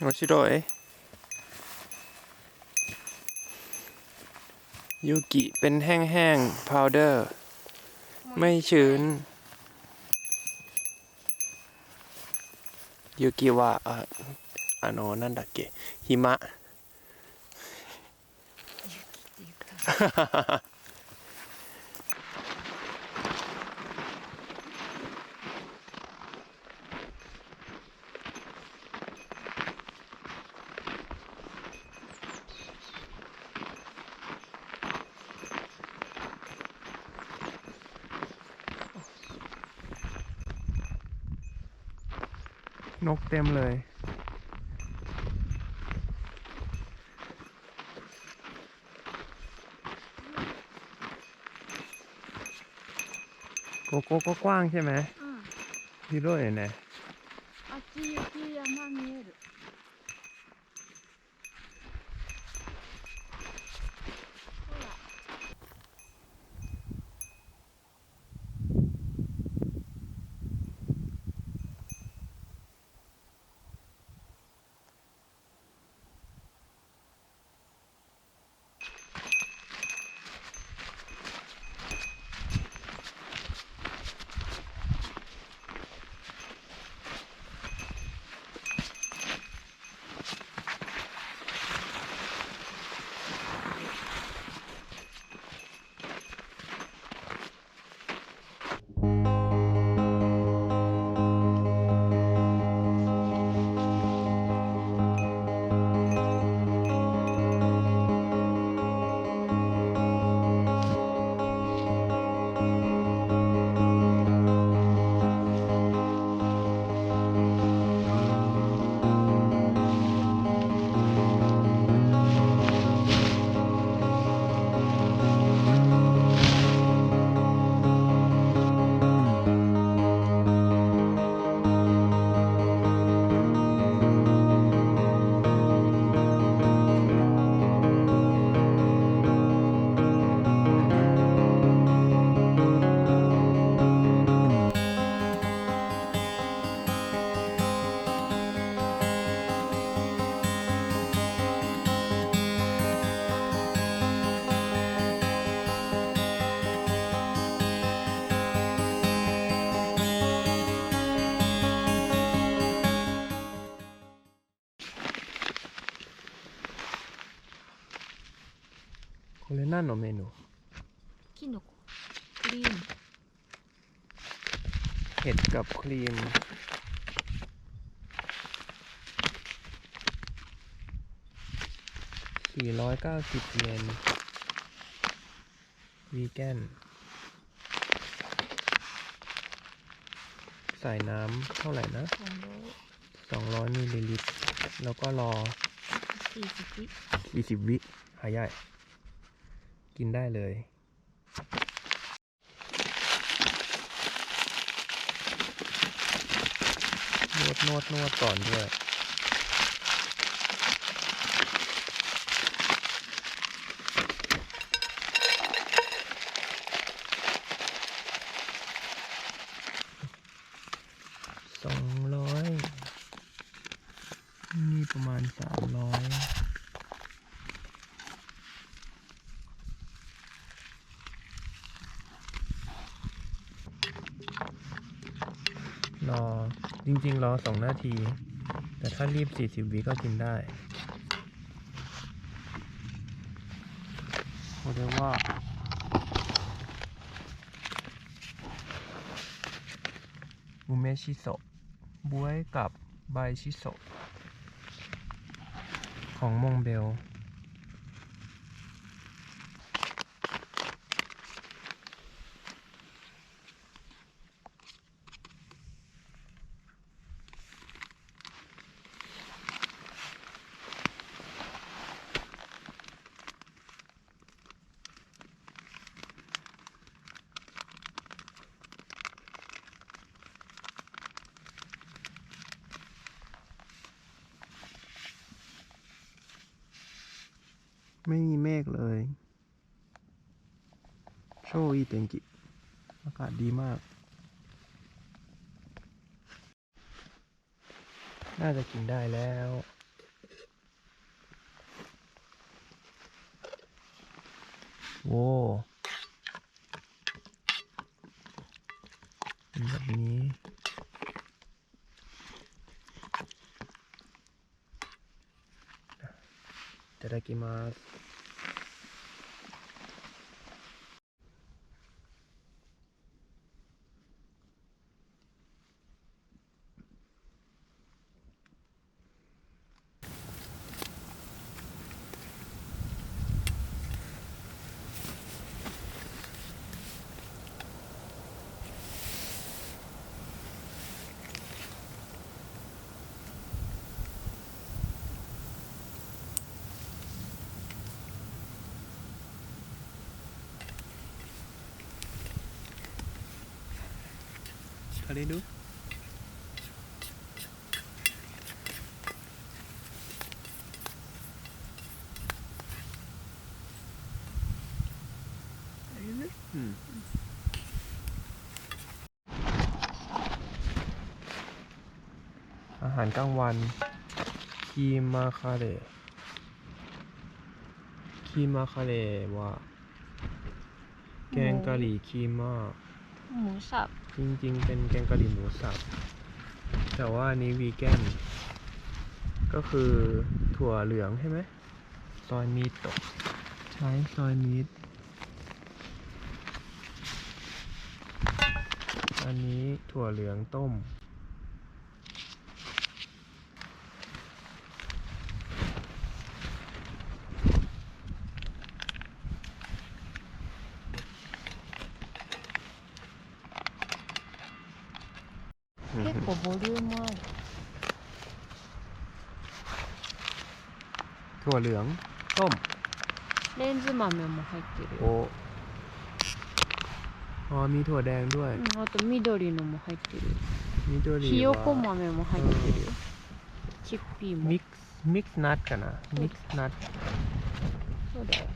โอชิโดยยูกิเป็นแห้งๆ พาวเดอร์ ไม่ชื้น ยูกิว่าอ่ะあの、なんだっけ、หิ นกเต็มเลย โกโก้ก็กว้างใช่ไหม うん 広いね。あっち雪山 何のメニューキノコクリーム เห็ดกับครีม 490 เยน วีแกน ใส่น้ำเท่าไหร่นะ 200 มิลลิลิตร แล้วก็รอ 40 40 วิหายใหญ่ กินได้เลย นวดนวดนวดก่อนด้วย สองร้อย นี่ประมาณสามร้อย รอ จริงๆรอสองนาที แต่ถ้ารีบสี่สิบวิก็กินได้โคเรียกว่าอุเมชิโซะบวยกับใบชิโซะของมงเบล ไม่มีเมฆเลย โชอีเตงกิ อากาศดีมาก น่าจะกินได้แล้วโว้แบบนี้จะได้ただきます เขาเด้ดูอืมอาหารกลางวันคีมาคาเรคีมาคาเรว่า แกงกะหรี่คีมาหมูสับ จริงๆ เป็นแกงกะหรี่หมูสับ แต่ว่าอันนี้วีแกน ก็คือถั่วเหลืองใช่ไหม ซอยมีดตก ใช้ซอยมีดอันนี้ถั่วเหลืองต้ม 構ボリュームある ถั่วเหลือง ต้ม レンズ豆も入ってるよ、 โอ้อ๋อมีถั่วแดงด้วย うん、あと緑のも入ってるよ มีถั่วเหลื ひよこ อง 豆も入ってるよチッピーも มิกซ์มิกซ์นัทกันนะ มิกซ์นัท そうだよ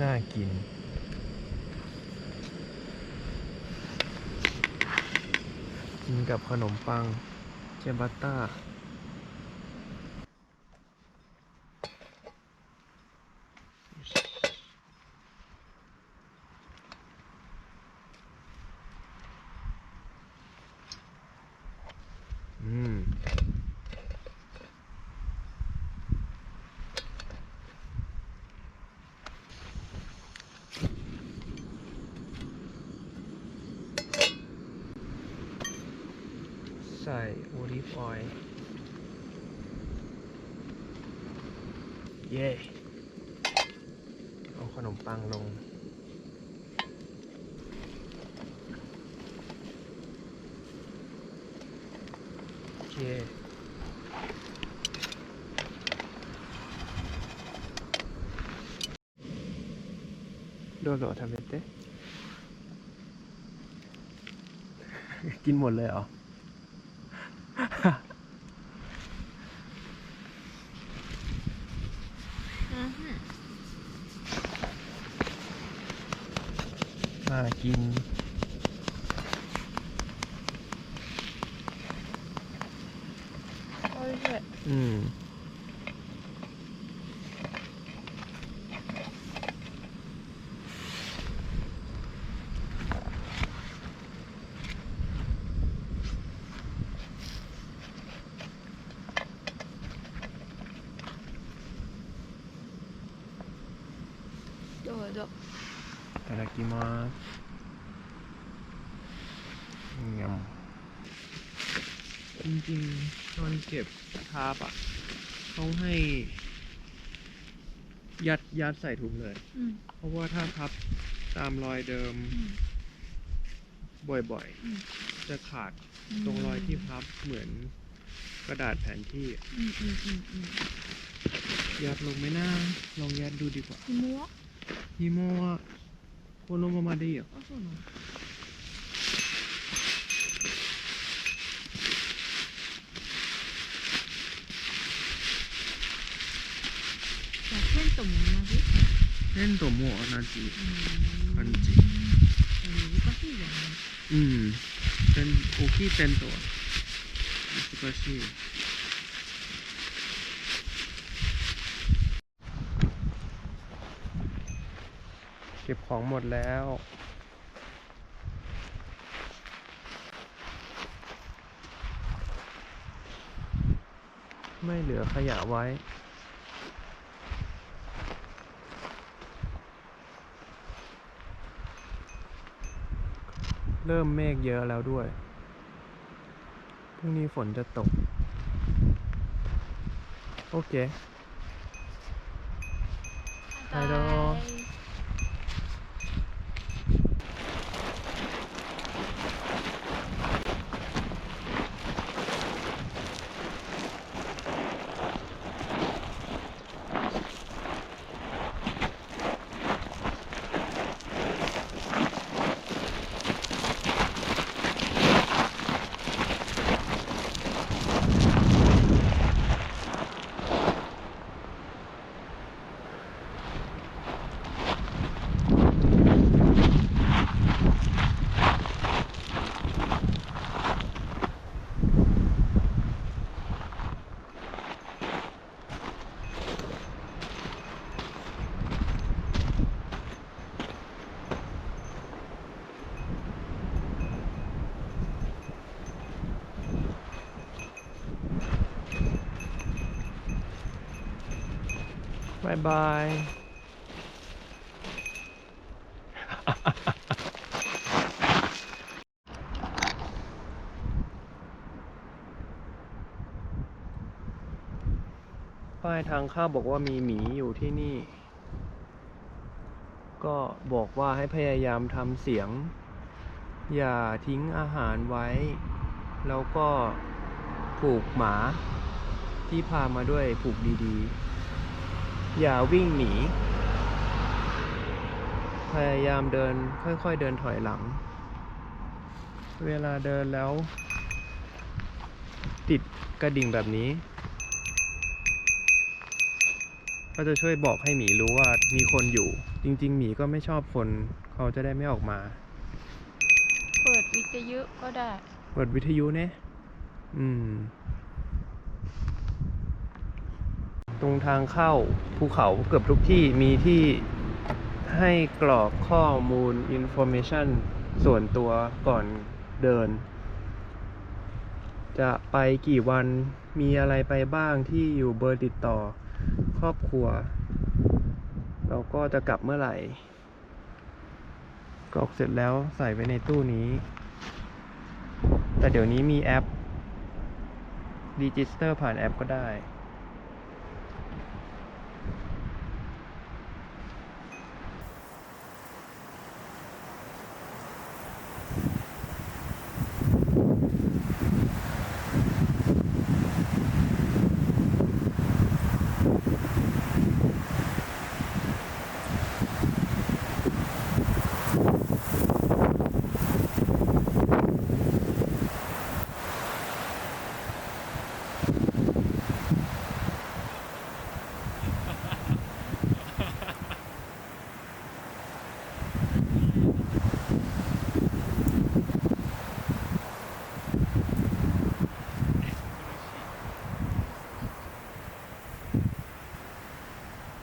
น่ากิน กับขนมปังเชบัตต้า อืม ใส่โอลิฟออยล์เย่เอาขนมปังลง โอเค どうぞ食べて กินหมดเลยเหรอ น่ากิน おいしい อืม どうぞい ただきますยำจริงๆตอนเก็บทาบอ่ะเขาให้ ยัดยัดใส่ถุงเลย うん เพราะว่าถ้าพับตามรอยเดิม บ่อย うん ๆ จะขาดตรงรอยที่พับเหมือนกระดาษแผนที่อะ うんうんうんうん ยัดลงไม่น่าลองยัดดูดีกว่า 紐は ฮิโมะ このままでいいよ。あ、そうなの？テントも同じ？テントも同じ感じ。難しいじゃない。うん。大きいテントは難しい。 เก็บของหมดแล้ว ไม่เหลือขยะไว้ เริ่มเมฆเยอะแล้วด้วย พรุ่งนี้ฝนจะตก โอเคバイ บาย ป้ายทางเข้าบอกว่ามีหมีอยู่ที่นี่ ก็บอกว่าให้พยายามทำเสียง อย่าทิ้งอาหารไว้ แล้วก็ผูกหมาที่พามาด้วยผูกดีๆ อย่าวิ่งหนี พยายามเดินค่อยๆเดินถอยหลัง เวลาเดินแล้ว ติดกระดิ่งแบบนี้ ก็จะช่วยบอกให้หมีรู้ว่ามีคนอยู่ จริง ๆ หมีก็ไม่ชอบคน เขาจะได้ไม่ออกมา เปิดวิทยุก็ได้ เปิดวิทยุเนี่ยอืม ตรงทางเข้าภูเขาเกือบทุกที่มีที่ให้กรอกข้อมูล information ส่วนตัวก่อนเดิน จะไปกี่วันมีอะไรไปบ้างที่อยู่เบอร์ติดต่อครอบครัวแล้วก็จะกลับเมื่อไหร่ กรอกเสร็จแล้วใส่ไว้ในตู้นี้ แต่เดี๋ยวนี้มีแอป รีจิสเตอร์ผ่านแอปก็ได้